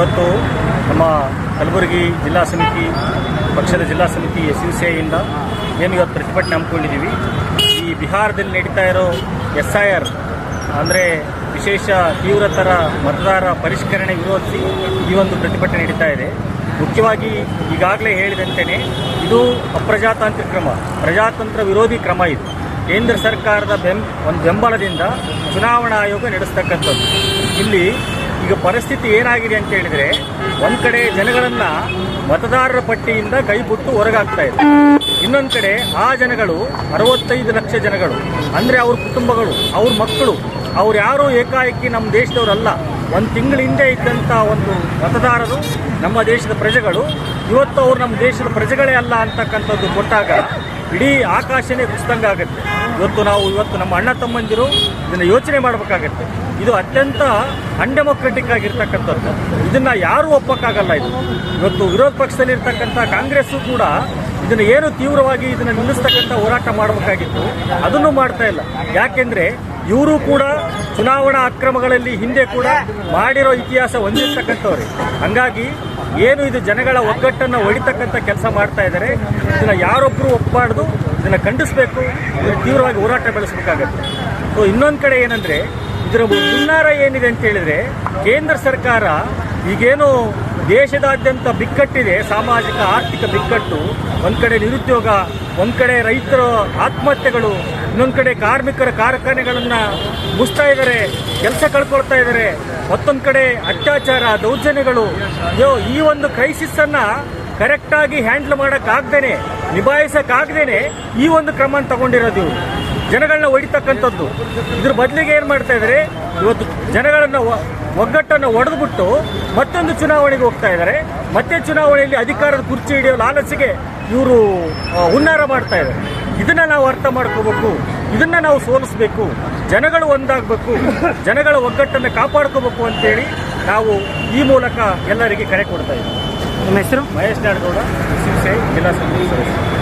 ಇವತ್ತು ನಮ್ಮ ಕಲಬುರಗಿ ಜಿಲ್ಲಾ ಸಮಿತಿ, ಪಕ್ಷದ ಜಿಲ್ಲಾ ಸಮಿತಿ ಎಸ್ ಯು ಸಿ ಐಯಿಂದ ಏನು ಇವತ್ತು ಪ್ರತಿಭಟನೆ ಹಮ್ಮಿಕೊಂಡಿದ್ದೀವಿ. ಈ ಬಿಹಾರದಲ್ಲಿ ನಡೀತಾ ಇರೋ ಎಸ್ ಐ ಆರ್ ಅಂದರೆ ವಿಶೇಷ ತೀವ್ರತರ ಮತದಾರ ಪರಿಷ್ಕರಣೆ ವಿರೋಧಿಸಿ ಈ ಒಂದು ಪ್ರತಿಭಟನೆ ನಡೀತಾ ಇದೆ. ಮುಖ್ಯವಾಗಿ ಈಗಾಗಲೇ ಹೇಳಿದಂತೆಯೇ ಇದು ಅಪ್ರಜಾತಾಂತ್ರಿಕ ಕ್ರಮ, ಪ್ರಜಾತಂತ್ರ ವಿರೋಧಿ ಕ್ರಮ ಇದು. ಕೇಂದ್ರ ಸರ್ಕಾರದ ಬೆಂ, ಒಂದು ಬೆಂಬಲದಿಂದ ಚುನಾವಣಾ ಆಯೋಗ ನಡೆಸ್ತಕ್ಕಂಥದ್ದು. ಇಲ್ಲಿ ಈಗ ಪರಿಸ್ಥಿತಿ ಏನಾಗಿದೆ ಅಂತ ಹೇಳಿದ್ರೆ, ಒಂದ್ ಕಡೆ ಜನಗಳನ್ನ ಮತದಾರರ ಪಟ್ಟಿಯಿಂದ ಕೈಬಿಟ್ಟು ಹೊರಗಾಗ್ತಾ ಇದೆ ಇನ್ನೊಂದು ಕಡೆ ಆ ಜನಗಳು, ಅರವತ್ತೈದು ಲಕ್ಷ ಜನಗಳು, ಅಂದ್ರೆ ಅವ್ರ ಕುಟುಂಬಗಳು, ಅವ್ರ ಮಕ್ಕಳು, ಅವ್ರು ಯಾರು ಏಕಾಏಕಿ ನಮ್ಮ ದೇಶದವರಲ್ಲ. ಒಂದು ತಿಂಗಳ ಹಿಂದೆ ಇದ್ದಂಥ ಒಂದು ಮತದಾರರು ನಮ್ಮ ದೇಶದ ಪ್ರಜೆಗಳು. ಇವತ್ತು ಅವ್ರು ನಮ್ಮ ದೇಶದ ಪ್ರಜೆಗಳೇ ಅಲ್ಲ ಅಂತಕ್ಕಂಥದ್ದು ಕೊಟ್ಟಾಗ ಇಡೀ ಆಕಾಶನೇ ಕುಸಿದಂಗಾಗತ್ತೆ ಇವತ್ತು ನಾವು ಇವತ್ತು ನಮ್ಮ ಅಣ್ಣ ತಮ್ಮಂದಿರು ಇದನ್ನು ಯೋಚನೆ ಮಾಡಬೇಕಾಗತ್ತೆ. ಇದು ಅತ್ಯಂತ ಅನ್ಡೆಮೊಕ್ರೆಟಿಕ್ ಆಗಿರ್ತಕ್ಕಂಥದ್ದು. ಇದನ್ನ ಯಾರು ಒಪ್ಪಕ್ಕಾಗಲ್ಲ ಇದು. ಇವತ್ತು ವಿರೋಧ ಪಕ್ಷದಲ್ಲಿ ಇರ್ತಕ್ಕಂಥ ಕಾಂಗ್ರೆಸ್ಸು ಕೂಡ ಇದನ್ನು ಏನು ತೀವ್ರವಾಗಿ ಇದನ್ನು ನಿಲ್ಲಿಸ್ತಕ್ಕಂಥ ಹೋರಾಟ ಮಾಡಬೇಕಾಗಿತ್ತು. ಅದನ್ನು ಮಾಡ್ತಾ ಇಲ್ಲ. ಯಾಕೆಂದ್ರೆ ಇವರು ಕೂಡ ಚುನಾವಣಾ ಅಕ್ರಮಗಳಲ್ಲಿ ಹಿಂದೆ ಕೂಡ ಮಾಡಿರೋ ಇತಿಹಾಸ ಹೊಂದಿರ್ತಕ್ಕಂಥವ್ರೆ. ಹಂಗಾಗಿ ಏನು ಇದು ಜನಗಳ ಒಗ್ಗಟ್ಟನ್ನು ಹೊಡಿತಕ್ಕಂಥ ಕೆಲಸ ಮಾಡ್ತಾ ಇದ್ದಾರೆ. ಇದನ್ನು ಯಾರೊಬ್ಬರು ಒಪ್ಪಬಾರ್ದು ಇದನ್ನು ಖಂಡಿಸಬೇಕು ತೀವ್ರವಾಗಿ ಹೋರಾಟ ಬೆಳೆಸಬೇಕಾಗತ್ತೆ. ಸೊ ಇನ್ನೊಂದು ಕಡೆ ಏನಂದ್ರೆ, ಇದರ ಮುನ್ನಾರ ಏನಿದೆ ಅಂತ ಹೇಳಿದ್ರೆ, ಕೇಂದ್ರ ಸರ್ಕಾರ ಈಗೇನು ದೇಶದಾದ್ಯಂತ ಬಿಕ್ಕಟ್ಟಿದೆ, ಸಾಮಾಜಿಕ, ಆರ್ಥಿಕ ಬಿಕ್ಕಟ್ಟು. ಒಂದು ಕಡೆ ನಿರುದ್ಯೋಗ, ಒಂದು ಕಡೆ ರೈತರ ಆತ್ಮಹತ್ಯೆಗಳು, ಇನ್ನೊಂದು ಕಡೆ ಕಾರ್ಮಿಕರ ಕಾರ್ಖಾನೆಗಳನ್ನು ಮುಚ್ತಾ ಇದ್ದಾರೆ ಕೆಲಸ ಕಳ್ಕೊಳ್ತಾ ಇದ್ದಾರೆ ಮತ್ತೊಂದು ಕಡೆ ಅತ್ಯಾಚಾರ, ದೌರ್ಜನ್ಯಗಳು. ಅಯ್ಯೋ ಈ ಒಂದು ಕ್ರೈಸಿಸ್ ಕರೆಕ್ಟಾಗಿ ಹ್ಯಾಂಡಲ್ ಮಾಡೋಕ್ಕಾಗ್ದೇನೆ, ನಿಭಾಯಿಸೋಕ್ಕಾಗ್ದೇನೆ ಈ ಒಂದು ಕ್ರಮ ತಗೊಂಡಿರೋದು. ಜನಗಳನ್ನ ಹೊಡಿತಕ್ಕಂಥದ್ದು ಇದ್ರ ಬದಲಿಗೆ ಏನು ಮಾಡ್ತಾ ಇದ್ದಾರೆ ಇವತ್ತು ಜನಗಳನ್ನ ಒಗ್ಗಟ್ಟನ್ನು ಒಡೆದ್ಬಿಟ್ಟು ಮತ್ತೊಂದು ಚುನಾವಣೆಗೆ ಹೋಗ್ತಾ ಇದ್ದಾರೆ ಮತ್ತೆ ಚುನಾವಣೆಯಲ್ಲಿ ಅಧಿಕಾರದ ಕುರ್ಚಿ ಹಿಡಿಯೋ ಲಾಲಸಿಗೆ ಇವರು ಹುನ್ನಾರ ಮಾಡ್ತಾ ಇದ್ದಾರೆ ಇದನ್ನ ನಾವು ಅರ್ಥ ಮಾಡ್ಕೋಬೇಕು. ಇದನ್ನ ನಾವು ಸೋಲಿಸ್ಬೇಕು. ಜನಗಳು ಒಂದಾಗಬೇಕು. ಜನಗಳ ಒಗ್ಗಟ್ಟನ್ನು ಕಾಪಾಡ್ಕೋಬೇಕು ಅಂತೇಳಿ ನಾವು ಈ ಮೂಲಕ ಎಲ್ಲರಿಗೆ ಕರೆ ಕೊಡ್ತಾ ಇದ್ದೀವಿ. ನಿಮ್ಮ ಹೆಸರು? ಮಹೇಶ್ ನಾಡಗೌಡ ಶಿವಸೇನೆ ಜಿಲ್ಲಾ ಸಮಿತಿ ಸದಸ್ಯ